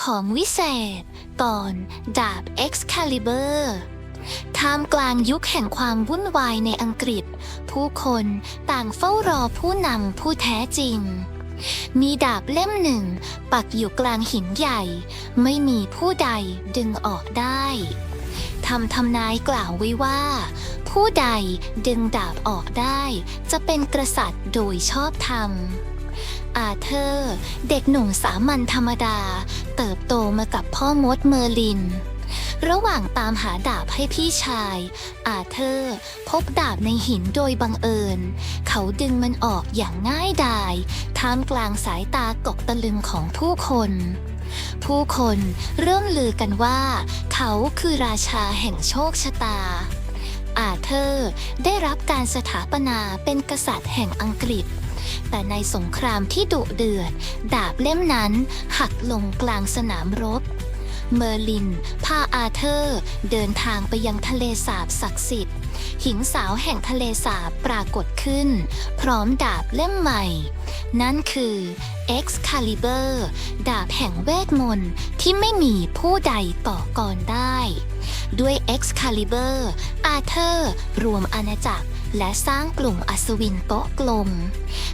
ของวิเศษ ตอนดาบ Excalibur ท่ามกลางยุคแห่งความวุ่นวายในอังกฤษ ผู้คนต่างเฝ้ารอผู้นำผู้แท้จริง มีดาบเล่มหนึ่ง ปักอยู่กลางหินใหญ่ ไม่มีผู้ใดดึงออกได้ทำทำนายกล่าวไว้ว่า ผู้ใดดึงดาบออกได้ จะเป็นกษัตริย์โดยชอบธรรมอาเธอร์ เด็กหนุ่มสามัญธรรมดา เติบโตมากับพ่อมดเมอร์ลิน ระหว่างตามหาดาบให้พี่ชาย อาเธอร์พบดาบในหินโดยบังเอิญ เขาดึงมันออกอย่างง่ายดาย ท่ามกลางสายตากกตะลึงของผู้คน ผู้คนเริ่มลือกันว่า เขาคือราชาแห่งโชคชะตา อาเธอร์ ได้รับการสถาปนาเป็นกษัตริย์แห่งอังกฤษ แต่ในสงครามที่ดุเดือด ดาบเล่มนั้นหักลงกลางสนามรบ เมอร์ลิน พาอาเธอร์ เดินทางไปยังทะเลสาบศักดิ์สิทธิ์ หญิงสาวแห่งทะเลสาบปรากฏขึ้น พร้อมดาบเล่มใหม่ นั่นคือ Excalibur ดาบแห่งเวทมนต์ที่ไม่มีผู้ใดต่อกรได้ ด้วย Excalibur อาเธอร์รวมอาณาจักร และสร้างกลุ่มอัศวินโต๊ะกลม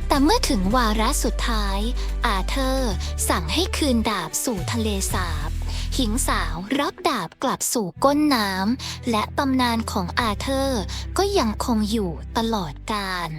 แต่เมื่อถึงวาระสุดท้าย อาเธอร์สั่งให้คืนดาบสู่ทะเลสาบหญิงสาวรับดาบกลับสู่ก้นน้ำและตำนานของอาเธอร์ก็ยังคงอยู่ตลอดกาล